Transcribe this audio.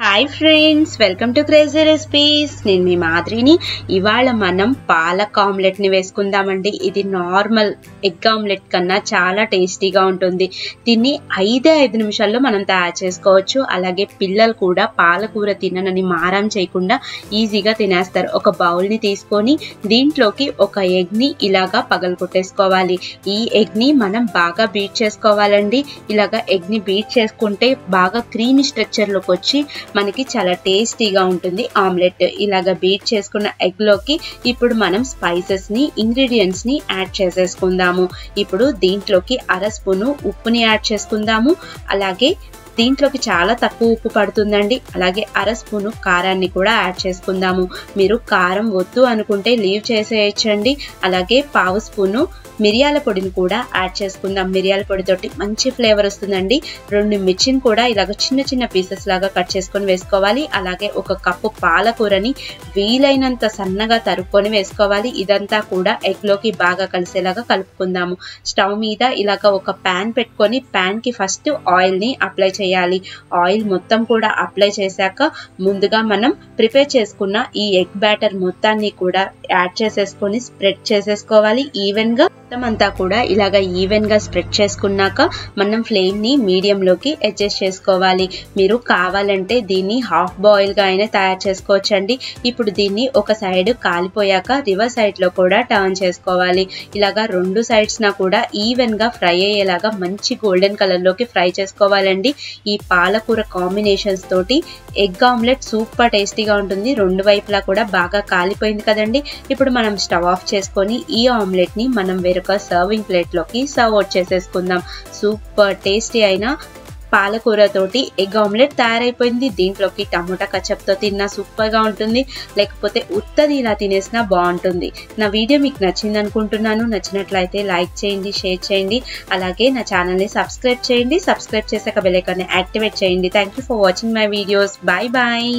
Hi friends welcome to crazy recipes నేను మీ మాదిరిని ఇవాళ మనం పాలక్ ఆమ్లెట్ని వేసుకుందామండి. ఇది నార్మల్ ఎగ్ ఆమ్లెట్ కన్నా చాలా టేస్టీగా ఉంటుంది. దీన్ని ఐదే ఐదు నిమిషాల్లో మనం తయారు చేసుకోవచ్చు. అలాగే పిల్లలు కూడా పాలకూర తిననని మారం చేయకుండా ఈజీగా తినేస్తారు. ఒక బౌల్ని తీసుకొని దీంట్లోకి ఒక ఎగ్ని ఇలాగా పగలు కొట్టేసుకోవాలి ఈ ఎగ్ని మనం బాగా బీట్ చేసుకోవాలండి. ఇలాగా ఎగ్ని బీట్ చేసుకుంటే బాగా క్రీమీ స్ట్రక్చర్లోకి వచ్చి మనకి చాలా టేస్టీగా ఉంటుంది. ఆమ్లెట్ ఇలాగ బీట్ చేసుకున్న ఎగ్లోకి ఇప్పుడు మనం స్పైసెస్ని ఇంగ్రీడియంట్స్ని యాడ్ చేసేసుకుందాము. ఇప్పుడు దీంట్లోకి అర స్పూను ఉప్పుని యాడ్ చేసుకుందాము. అలాగే దీంట్లోకి చాలా తక్కువ ఉప్పు పడుతుందండి. అలాగే అర స్పూను కారాన్ని కూడా యాడ్ చేసుకుందాము. మీరు కారం వద్దు అనుకుంటే లీవ్ చేసేయచ్చండి. అలాగే పావు స్పూను మిరియాల పొడిని కూడా యాడ్ చేసుకుందాం. మిరియాల పొడితోటి మంచి ఫ్లేవర్ వస్తుందండి. రెండు మిర్చిని కూడా ఇలాగ చిన్న చిన్న పీసెస్ లాగా కట్ చేసుకొని వేసుకోవాలి. అలాగే ఒక కప్పు పాలకూరని వీలైనంత సన్నగా తరుక్కొని వేసుకోవాలి. ఇదంతా కూడా ఎగ్లోకి బాగా కలిసేలాగా కలుపుకుందాము. స్టవ్ మీద ఇలాగ ఒక ప్యాన్ పెట్టుకొని ప్యాన్కి ఫస్ట్ ఆయిల్ని అప్లై చేయాలి ఆయిల్ మొత్తం కూడా అప్లై చేశాక ముందుగా మనం ప్రిపేర్ చేసుకున్న ఈ ఎగ్ బ్యాటర్ మొత్తాన్ని కూడా యాడ్ చేసేసుకొని స్ప్రెడ్ చేసేసుకోవాలి. ఈవెన్గా మొత్తం అంతా కూడా ఇలాగ ఈవెన్గా స్ప్రెడ్ చేసుకున్నాక మనం ఫ్లేమ్ని ని అడ్జస్ట్ చేసుకోవాలి. మీరు కావాలంటే దీన్ని హాఫ్ బాయిల్గా అయినా తయారు చేసుకోవచ్చండి. ఇప్పుడు దీన్ని ఒక సైడ్ కాలిపోయాక రివర్ సైడ్లో కూడా టర్న్ చేసుకోవాలి. ఇలాగా రెండు సైడ్స్ నా కూడా ఈవెన్గా ఫ్రై అయ్యేలాగా మంచి గోల్డెన్ కలర్లోకి ఫ్రై చేసుకోవాలండి. ఈ పాలకూర కాంబినేషన్స్ తోటి ఎగ్ ఆమ్లెట్ సూపర్ టేస్టీగా ఉంటుంది. రెండు వైపులా కూడా బాగా కాలిపోయింది కదండి. ఇప్పుడు మనం స్టవ్ ఆఫ్ చేసుకొని ఈ ఆమ్లెట్ని మనం వేరొక సర్వింగ్ ప్లేట్లోకి సర్వ్ అవుట్ చేసేసుకుందాం. సూపర్ టేస్టీ అయిన పాలకూరతోటి ఎగ్ ఆమ్లెట్ తయారైపోయింది. దీంట్లోకి టమోటా కచప్తో తిన్నా సూపర్గా ఉంటుంది. లేకపోతే ఉత్తది ఇలా తినేసినా బాగుంటుంది. నా వీడియో మీకు నచ్చింది అనుకుంటున్నాను. నచ్చినట్లయితే లైక్ చేయండి షేర్ చేయండి. అలాగే నా ఛానల్ని సబ్స్క్రైబ్ చేయండి. సబ్స్క్రైబ్ చేశాక బెల్ ఐకాన్ని యాక్టివేట్ చేయండి. Thank you for watching my videos bye bye